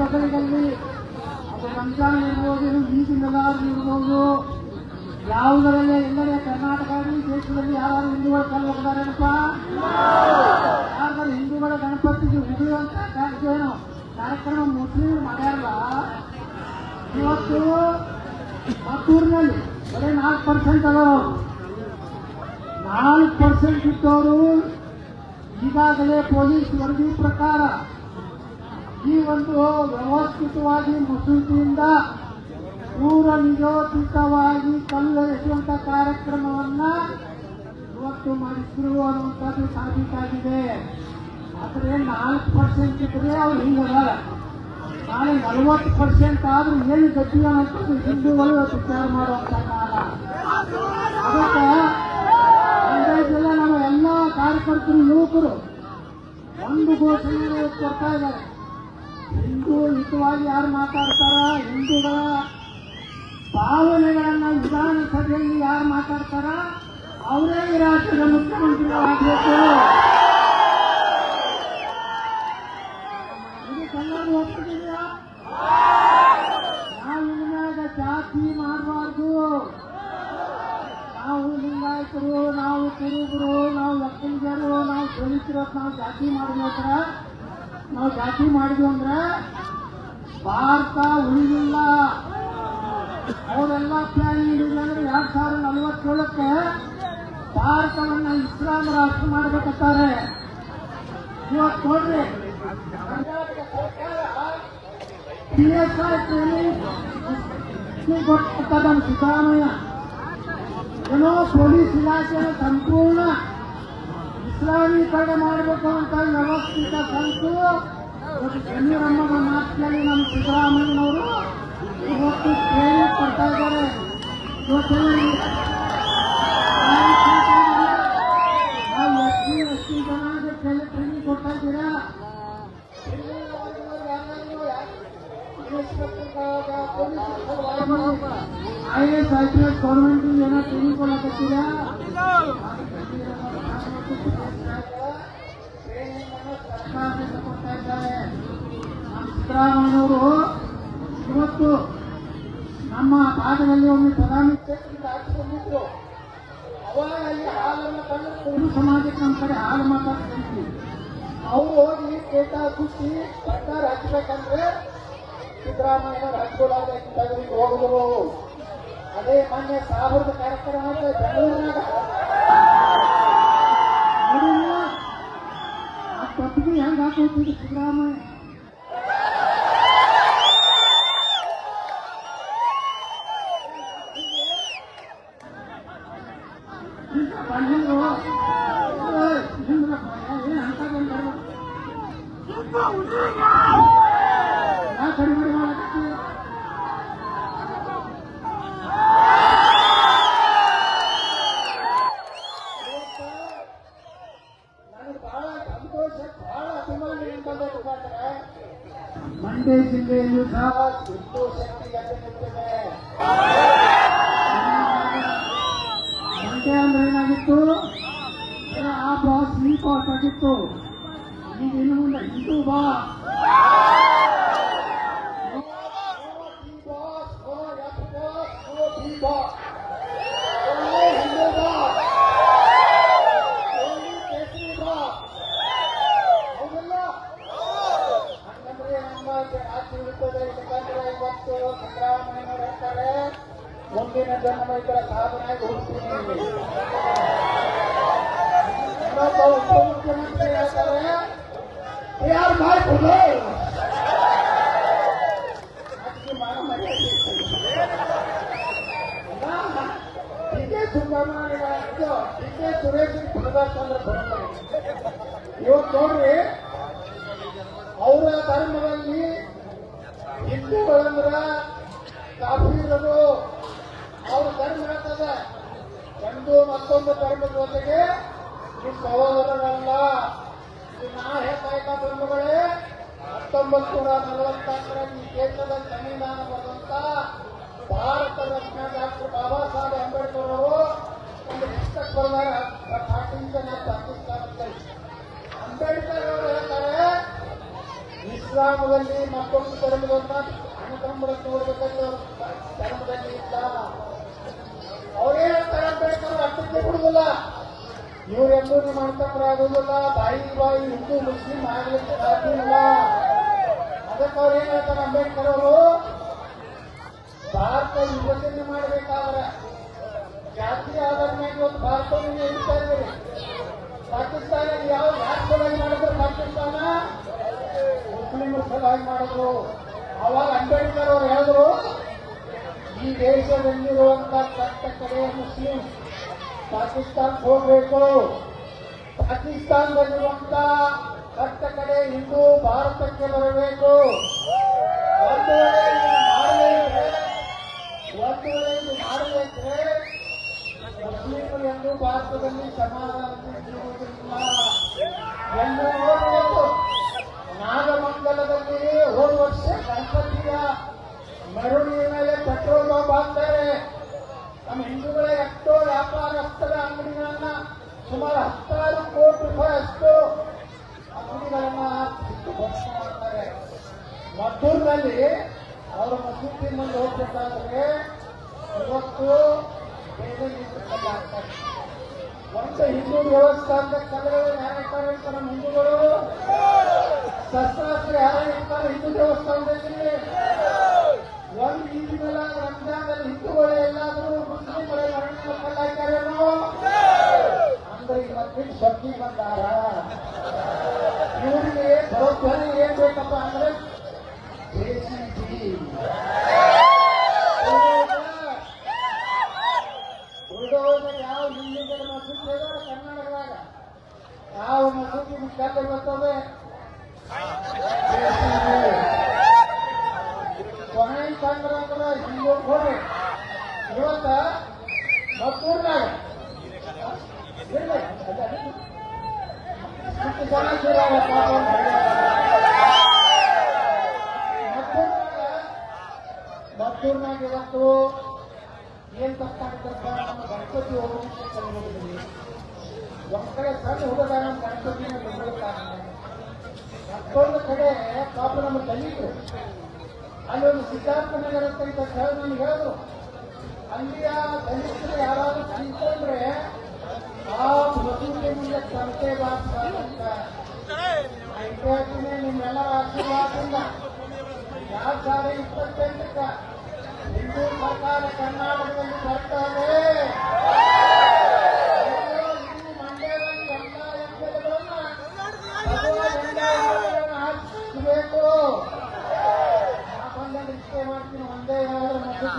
ಹಬ್ಬಗಳಿಗಲ್ಲಿ ಅದು ರಂಜಾನ್ ಇರ್ಬೋದು ಮಿಲಾದ್ ಇರ್ಬೋದು, ಯಾವುದರಲ್ಲೇ ಎಲ್ಲರೇ ಕರ್ನಾಟಕ ದೇಶದಲ್ಲಿ ಯಾರು ಹಿಂದೂಗಳು ಕಲ್ಲು ಹೋಗ್ತಾರೇನಪ್ಪ ಯಾರು ಹಿಂದೂಗಳ ಗಣಪತಿಗೆ ಉಗುಳುವಂತ ಏನು? ಕಾರ್ಯಕ್ರಮ ಮುಸ್ಲಿಂ ಮಾಡ್ಯಾರಲ್ಲ ಇವತ್ತು ಮತ್ತೂರಿನಲ್ಲಿ ಬರೀ ನಾಲ್ಕು ಪರ್ಸೆಂಟ್ ಅದಾವ ನಾಲ್ಕು ಪರ್ಸೆಂಟ್ ಇದ್ದವರು ಈಗಾಗಲೇ ಪೊಲೀಸ್ ವರದಿ ಪ್ರಕಾರ ಈ ಒಂದು ವ್ಯವಸ್ಥಿತವಾಗಿ ಮಸೂದಿಯಿಂದ ಪೂರ್ವ ನಿಯೋಜಿತವಾಗಿ ಕಲ್ಲು ಎಸೆಯುವಂತ ಕಾರ್ಯಕ್ರಮವನ್ನ ಇವತ್ತು ಮಾಡಿದ್ರು ಅನ್ನುವಂಥದ್ದು ಸಾಬೀತಾಗಿದೆ ಆದರೆ ನಾಲ್ಕು ಪರ್ಸೆಂಟ್ ಇದ್ರೆ ಅವ್ರು ಹಿಂಗಲ್ಲ ನಾಳೆ ನಲವತ್ತು ಪರ್ಸೆಂಟ್ ಆದ್ರೂ ಏನು ಗತಿ ಅನ್ನೋದು ಹಿಂದೂಗಳು ವಿಚಾರ ಮಾಡುವಂತ ಕಾಲ. ಅದಕ್ಕೆ ಅಂದಾಜೆಲ್ಲ ನಮ್ಮ ಎಲ್ಲ ಕಾರ್ಯಕರ್ತರು ಯುವಕರು ಒಂದು ಘೋಷಣೆ ಕೊಡ್ತಾ ಇದ್ದಾರೆ. ಹಿಂದೂ ಹಿತವಾಗಿ ಯಾರು ಮಾತಾಡ್ತಾರ? ಹಿಂದೂಗಳ ಭಾವನೆಗಳನ್ನ ವಿಧಾನಸಭೆಯಲ್ಲಿ ಯಾರು ಮಾತಾಡ್ತಾರ? ಅವರೇ ಈ ರಾಜ್ಯದ ಮುಖ್ಯಮಂತ್ರಿಗಳಾಗಬೇಕು. ಇದು ಕನ್ನಡ ಒಪ್ಪಿದೆಯಾ ನಾವು ಇನ್ಮ್ಯಾಗ ಜಾತಿ ಮಾಡಬಾರ್ದು. ನಾವು ಲಿಂಗಾಯತರು, ನಾವು ಕುರುಬರು, ನಾವು ಜನರು ನಾವು ದಲಿತರು ನಾವು ಜಾತಿ ಮಾಡಿದ್ರ ನಾವು ಜಾತಿ ಮಾಡಿದ್ವಿ ಅಂದ್ರೆ ಭಾರತ ಉಳಿದಿಲ್ಲ. ಅವರೆಲ್ಲ ಪ್ಲಾನ್ ಮಾಡಿಲ್ಲ ಅಂದ್ರೆ ಎರಡ್ ಸಾವಿರದ ನಲವತ್ತೇಳಕ್ಕೆ ಭಾರತವನ್ನ ಇಸ್ಲಾಂ ರಾಷ್ಟ್ರ ಮಾಡ್ಬೇಕಂತಾರೆ. ಇವತ್ತು ನೋಡ್ರಿ, ಕರ್ನಾಟಕ ಸರ್ಕಾರ ಪಿ ಎಸ್ ಐ ಟ್ರೈನಿಂಗ್ ಕೊಟ್ಟದ ಸಿದ್ದರಾಮಯ್ಯ. ಏನೋ ಪೊಲೀಸ್ ಸಂಪೂರ್ಣ ಇಸ್ಲಾಮೀಕರಣ ಮಾಡಬೇಕು ಅಂತ ವ್ಯವಸ್ಥಿತ ಕಲಿತು ಜಮೀರಮ್ಮನ ಮಾತಿನಲ್ಲಿ ನಮ್ಮ ಸಿದ್ದರಾಮಯ್ಯನವರು ಇವತ್ತು ಟ್ರೈನಿಂಗ್ ಕೊಡ್ತಾ ಇದ್ದಾರೆ. ಇವತ್ತೆಲ್ಲ ನಾವು ಎಸ್ ಸಿ, ಎಸ್ ಟಿ ಜನಾಂಗ training I S I P S government ಏನೋ ಟ್ರೈನಿಂಗ್ ಸರ್ಕಾರದಿಂದ ಕೊಡ್ತಾ ಇದ್ದಾರೆ ನಮ್ಮ ಸಿದ್ದರಾಮಯ್ಯನವರು ಇವತ್ತು ನಮ್ಮ ಭಾಗದಲ್ಲಿ ಒಮ್ಮೆ ಪ್ರಧಾನಿ ಕ್ಷೇತ್ರದಿಂದ ಹಾಕಿಕೊಂಡಿದ್ರು ಹಾಲನ್ನು ತಂದು ಕುರುಬ ಸಮಾಜಕ್ಕೆ ನಮ್ಮ ಕಡೆ ಹಾಲು ಮಾತಾಡ್ತಿದ್ವಿ. ಅವರು ಹೋಗಿ ಕೇಟ ಕುಟ್ಟಿ ಸರ್ಕಾರ ಹಚ್ಚಬೇಕಂದ್ರೆ ಸಿದ್ದರಾಮಯ್ಯ ಹಚ್ಕೊಳ್ಳಾಗ ಹೋಗಿದ್ರು ಅದೇ ಮೊನ್ನೆ ಸಾವಿರದ ಕಾರ್ಯಕ್ರಮ ಬೆಂಗಳೂರಿನಾಗ. ಆ ತಪ್ಪಿಗೆ ಹಾಕೋತಿದ್ರು ಸಿದ್ದರಾಮಯ್ಯ? ಮಂಡ್ಯ ಜಿಲ್ಲೆಯಲ್ಲೂ ಸಹ ಹಿಂದೂ ಶಕ್ತಿ ಎದ್ದು ನಿಂತಿದೆ ಮಂಡ್ಯ ಅಂದ್ರೆ ಏನಾಗಿತ್ತು ಅಂದ್ರೆ ಆ ಬಾಸ್ ಈ ಬಾಸ್ ಆಗಿತ್ತು ಈಗ ಇನ್ನು ಮುಂದೆ ಹಿಂದೂ ಬಾ ಈ ಬಾಸ್ ಇನ್ನೊಬ್ಬ ಉಪಮುಖ್ಯಮಂತ್ರಿ ಹೇಳ್ತಾರೆ ಯಾರು ಮಾಡ್ಬೋದು ಅದಕ್ಕೆ ಮಾನ ಮರ್ಯಾದೆ D K Shivakumar D K Suresh ಪುನದಾಸಂದ್ರೆ ಬರೋಲ್ಲ ಇವತ್ತು ನೋಡ್ರಿ ಅವರ ಧರ್ಮದಲ್ಲಿ ಹಿಂದೂಗಳಂದ್ರ ಹೇಳ್ತದೆ ಒಂದು ಮತ್ತೊಂದು ಧರ್ಮದ ಜೊತೆಗೆ ಈ ಸಹೋದರರಲ್ಲ ಇದು ನಾ ಹೇಳ್ತಾ ಇದ್ದ ಧರ್ಮಗಳೇ ಹತ್ತೊಂಬತ್ತು ನೂರ ನಲವತ್ತಾರರ ಈ ದೇಶದ ಸಂವಿಧಾನ ಬರೆದಂತ ಭಾರತ ರತ್ನ ಡಾಕ್ಟರ್ ಬಾಬಾ ಸಾಹೇಬ್ ಅಂಬೇಡ್ಕರ್ ಅವರು ಒಂದು ಪುಸ್ತಕ ಬರೆದಾಗ ಪಾಕಿಸ್ತಾನ ಪಾಕಿಸ್ತಾನ ಅಂಬೇಡ್ಕರ್ ಅವರು ಹೇಳ್ತಾರೆ ಇಸ್ಲಾಮದಲ್ಲಿ ಮತ್ತೊಂದು ಧರ್ಮದನ್ನ ಅಣ್ಣತಮ್ಮರನ್ನು ನೋಡ್ಬೇಕಂತ ಧರ್ಮದಲ್ಲಿ ಇಲ್ಲ ಅವರೇ ಹೇಳ್ತಾರೆ ಅಂಬೇಡ್ಕರ್ ಅಷ್ಟಕ್ಕೆ ಬಿಡುದಿಲ್ಲ ಇವರೆಲ್ಲೂ ನಿಮ್ಮ ಅಣ್ಣತಮ್ಮರಾಗುವುದಿಲ್ಲ ಬಾಯಿ ಬಾಯಿ ಹಿಂದೂ ಮುಸ್ಲಿಂ ಆಗ್ಲಿಕ್ಕೆ ಸಾಧ್ಯವಿಲ್ಲ ಅದಕ್ಕೆ ಅವ್ರು ಏನ್ ಹೇಳ್ತಾರೆ ಅಂಬೇಡ್ಕರ್ ಅವರು? ಭಾರತ ವಿಭಜನೆ ಮಾಡಬೇಕಾದ್ರೆ ಜಾತಿ ಆಧಾರ ಮೇಲೆ ಒಂದು ಭಾರತವನ್ನು ಹೇಳ್ತಾ ಇದ್ದೀರಿ. ಪಾಕಿಸ್ತಾನ ಯಾವ ರಾಷ್ಟ್ರವಾಗಿ ಮಾಡಿದ್ರು ಪಾಕಿಸ್ತಾನ? ಮುಸ್ಲಿಮರ ಸಲುವಾಗಿ ಮಾಡಿದ್ರು. ಅವಾಗ ಅಂಬೇಡ್ಕರ್ ಅವರು ಹೇಳಿದ್ರು, ಈ ದೇಶದಲ್ಲಿರುವಂತ ಕಟ್ಟ ಕಡೆ ಮುಸ್ಲಿಂ. ಪಾಕಿಸ್ತಾನಕ್ಕೆ ಹೋಗಬೇಕು. ಪಾಕಿಸ್ತಾನದಲ್ಲಿರುವಂತ ಕಟ್ಟ ಕಡೆ ಹಿಂದೂ ಭಾರತಕ್ಕೆ ಬರಬೇಕು. ಒಂದು ವೇಳೆ ಒಂದು ವೇಳೆ ಇದು ಮಾಡಬೇಕ್ರೆ ಮುಸ್ಲಿಮರು ಎಂದು ಭಾರತದಲ್ಲಿ ಸಮಾಧಾನವಿರುವುದಿಲ್ಲ ಎಂದು ನೋಡಬೇಕು ನಾಗಮಂಗಲದಲ್ಲಿ ಹೋದ ವರ್ಷ ಗಣಪತಿಯ ಮೆರವಣಿಗೆ ಮೇಲೆ ಪೆಟ್ರೋಲ್ ಬಾಂಬ್ ಹಾಕ್ತಾರೆ ನಮ್ಮ ಹಿಂದೂಗಳ ಎಷ್ಟೋ ವ್ಯಾಪಾರಸ್ಥರ ಅಂಗಡಿಗಳನ್ನ ಸುಮಾರು ಹತ್ತಾರು ಕೋಟಿ ರೂಪಾಯಿ ಅಷ್ಟು ಅಂಗಡಿಗಳನ್ನ ಮಾಡ್ತಾರೆ. ಮದ್ದೂರಿನಲ್ಲಿ ಅವರ ಮಸೂತಿ ಮುಂದೆ ಹೋಗ್ಬೇಕಾದ್ರೆ ಇವತ್ತು ಬೇರೆ ಒಂದು ಹಿಂದೂ ದೇವಸ್ಥಾನದ ಕಲ್ಲುಗಳನ್ನು ಯಾರು ಇರ್ತಾರೆ ಅಂತ ನಮ್ಮ ಹಿಂದೂಗಳು? ಶಸ್ತ್ರಾಸ್ತ್ರ ಯಾರು ಇರ್ತಾರೆ ಹಿಂದೂ ದೇವಸ್ಥಾನದಲ್ಲಿ ಒಂದು ಈದಿನ ರಂಜಾನಲ್ಲಿ ಹಿಂದೂಗಳು ಎಲ್ಲಾದರೂ ಮುಸ್ಲಿಮರ ಮರಣಿನ ಕಲ್ಲು ಹಾಕ್ಯಾರೇನೋ ಅಂದ್ರೆ ಇವತ್ತು ಶಕ್ತಿ ಬಂದಾರ ಇವರಿಗೆ ಬರೋಬ್ಬರಿ ಏನ್ ಬೇಕಪ್ಪ ಅಂದ್ರೆ ಜೆಸಿಬಿ ಉಳಿದೋದ್ರೆ ಯಾವ ಹಿಂದೂಗಳ ಮಸೂತಿ ಇದೆ ಕರ್ನಾಟಕದಾಗ ಯಾವ ಮಸೂತಿ ಮುಖ್ಯಾಲಯ ಬರ್ತವೆ ಕೊನೆ ಕಂಡ್ರ ಅಂದ್ರೆ ಹಿಂದೂ ಹೋಗಿ ಇವತ್ತ ಮತ್ತೂರ್ನಾಗ ಇಲ್ಲ, ಅದ- ಅದು- ಇಷ್ಟು ಜನ ಸೇರಾರ ಪಾಪ ಅವ್ರ ಮತ್ತೂರ್ನಾಗ ಮತ್ತೂರ್ನಾಗ ಇವತ್ತು ಏನ್ ತಪ್ಪಾಗ್ತಪ್ಪ ನಮ್ಮ ಗಣಪತಿ ಹೋಗೋದಕ್ಕೆ ಕಲಿಯೋದ್ರಲ್ಲಿ ಒಂದ್ ಕಡೆ ಸಣ್ಣ ಹುಡುಗರ ಮತ್ತೊಂದು ಕಡೆ ಪಾಪ ನಮ್ಮ ದಲಿತರು ಅಲ್ಲಿ ಒಂದು ಸಿದ್ಧಾರ್ಥ ನಗರ ಅಂತ ಸ್ಥಳ ನಮ್ಗೆ ಹೇಳಿದ್ರು. ಅಲ್ಲಿಯ ದಲಿತರು ಯಾರಾದ್ರೂ ತಿಳ್ಕೊಂಡ್ರೆ ಆ ಮಸೂದೆ ಮುಂದೆ ಸಂತೆ ಅಂತ. ನಿಮ್ಮೆಲ್ಲ ಆಶೀರ್ವಾದದಿಂದ. ಎರಡ್ ಸಾವಿರದ ಇಪ್ಪತ್ತೆಂಟಕ್ಕ? ಹಿಂದೂ ಸರ್ಕಾರ ಕರ್ನಾಟಕದಲ್ಲಿ ಬರ್ತದೆ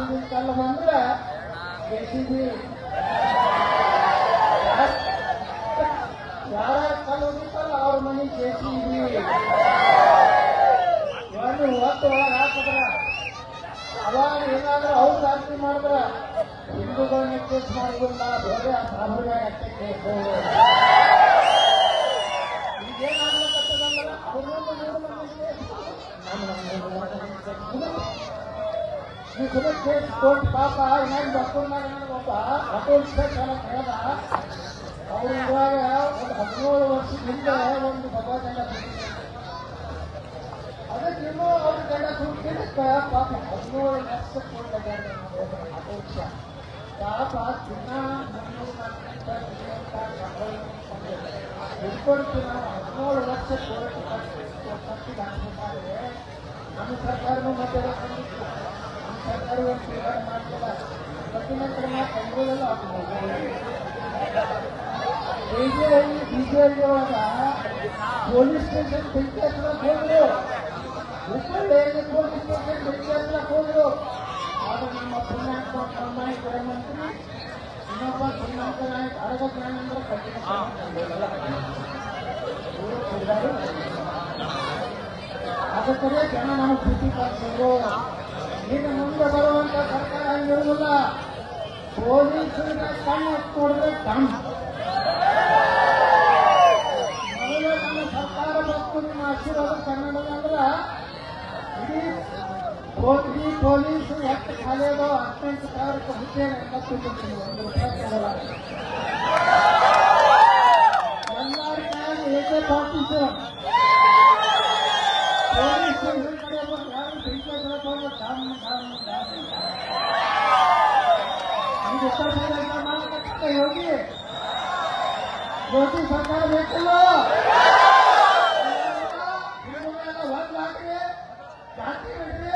ಏನಾದ್ರೂ ಮಸೂದಿ ಕಲ್ಲು ಬಂದ್ರೆ ಜೆಸಿಬಿ ಯಾರ ಕಲ್ಲು ಹೋಗಿತ್ತಲ್ಲ ಅವ್ರ ಮನೆ ಜೆಸಿಬಿ ಒಂದು ಹೊತ್ತು ಒಳಗೆ ಹಾಕಿದ್ರ ಅವಾಗ ಏನಾದ್ರೂ ಅವ್ರು ರಾತ್ರಿ ಮಾಡಿದ್ರ? ಹಿಂದೂಗಳನ್ನ ಕೇಸ್ ಮಾಡುವುದಿಲ್ಲ ಬೇರೆ ಅಷ್ಟೇ ಕೇಸ್ ಈಗೇನಾಗ್ಬೇಕಂತಂದ್ರೆ ಕೇಸ್ ಕೋರ್ಟ್ ಪಾಪ ಏನಾದ್ರು ಬಸ್ಕೊಂಡಾಗ ಒಬ್ಬ ಆಟೋ ರಿಕ್ಷಾ ಚಾಲಕ ಹೇಳ್ದ ಅವ್ರು ಇವಾಗ ಒಂದು ಹದಿನೇಳು ವರ್ಷದ ಹಿಂದೆ ಒಂದು ಭಗವಂತನ ಅದಕ್ಕೆ ಇನ್ನೂ ಅವ್ರ ಗಂಡ ಸುಟ್ಟಿದ್ದಕ್ಕೆ ಪಾಪ ಹದಿನೇಳು ಲಕ್ಷ ಕೊಡ್ತಾರೆ ಆಟೋ ರಿಕ್ಷಾ ಪಾಪ ದಿನ ಇಟ್ಕೊಳ್ತೀವಿ ನಾವು ಹದಿನೇಳು ಲಕ್ಷ ಕೋಟಿ ಕಟ್ಟಿ ಹಾಕ್ಬೇಕಾದ್ರೆ ನಮ್ಮ ಸರ್ಕಾರನೂ ಮತ್ತೆ ಬಂದಿತ್ತು ನಮ್ಮ ಸರ್ಕಾರ ಏನು ತೀರ್ಮಾನ ಮಾಡ್ತಿಲ್ಲ ಪ್ರತಿ ನಂತರ ನಾವು ಕಂಡುಗಳೆಲ್ಲ ಬಿಜೆಹಳ್ಳಿ ಬಿಜೆಹಳ್ಳಿ ಒಳಗ ಪೊಲೀಸ್ ಸ್ಟೇಷನ್ ಬೆಂಕಿ ಹಚ್ಚಲಕ್ಕೆ ಹೋದ್ರು ಹುಬ್ಬಳ್ಳಿಯಲ್ಲಿ ಪೊಲೀಸ್ ಸ್ಟೇಷನ್ ಬೆಂಕಿ ಹಚ್ಚಲಕ್ಕೆ ಹೋದ್ರು ಆಗ ನಮ್ಮ ಪುಣ್ಯಾತ್ಮ ಪ್ರಾಮಾಣಿಕ ಮಂತ್ರಿ ಇನ್ನೊಬ್ಬ ಶ್ರೀಮಂತ ನಾಯಕ ಅರಗ ಜ್ಞಾನೇಂದ್ರ ಕಟ್ಟಿದ ಅದಕ್ಕೆ ಜನ ನಾವು ಪ್ರೀತಿ ಪಡಿಸೋದು ಈಗ ಮುಂದೆ ಬರುವಂತ ಸರ್ಕಾರ ಹಂಗಿರುವುದಿಲ್ಲ ಪೊಲೀಸರಿಗೆ ಕಣ್ಣು ನೋಡಿದ್ರೆ ಕಣ್ಣು ಮೊದಲು ನಮ್ಮ ಸರ್ಕಾರ ಮತ್ತು ನಿಮ್ಮ ಆಶೀರ್ವಾದ ಕನ್ನಡದ ಅಂದ್ರ ಇಡೀ ಪೋ- ಇಡೀ ಪೊಲೀಸ್ ಎಷ್ಟು ಖಾಲಿ ಅದೋ ಹದಿನೆಂಟು ಸಾವಿರಕ್ಕೆ ಹುದ್ದೆ ಎಲ್ಲ ತುಂಬಿರ್ತೀನಿ ಒಂದು ರೂಪಾಯಿ ಕೊಡಲ್ಲ ಎಲ್ಲರ ಕಾಲ ಏಕೆ ಪಾರ್ಟಿಸು ಪೊಲೀಸ್ ಮೋದಿ ಸರ್ಕಾರ ಬೇಕಲ್ಲ ಒಂದ್ ಹಾಕ್ರಿ ಜಾತಿ ಬಿಡ್ರಿ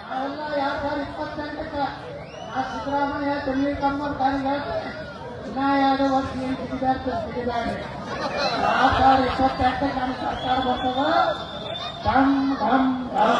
ನಾವೆಲ್ಲ ಎರಡ್ ಸಾವಿರದ ಇಪ್ಪತ್ತೆಂಟಕ್ಕೆ ನಾ ಸಿದ್ದರಾಮಯ್ಯ ತಣ್ಣೀರ್ ಕಮ್ಮರ್ ಇನ್ನ ಎರಡು ವರ್ಷ ಏನ್ ಸಿಗಿದಾಡ್ತು ಸಿಗಿದಾಡ್ರಿ ಎರಡ್ ಸಾವಿರದ ಸರ್ಕಾರ ಬರ್ತದ. ಧಮ್ ಧಮ್ ಢಮ್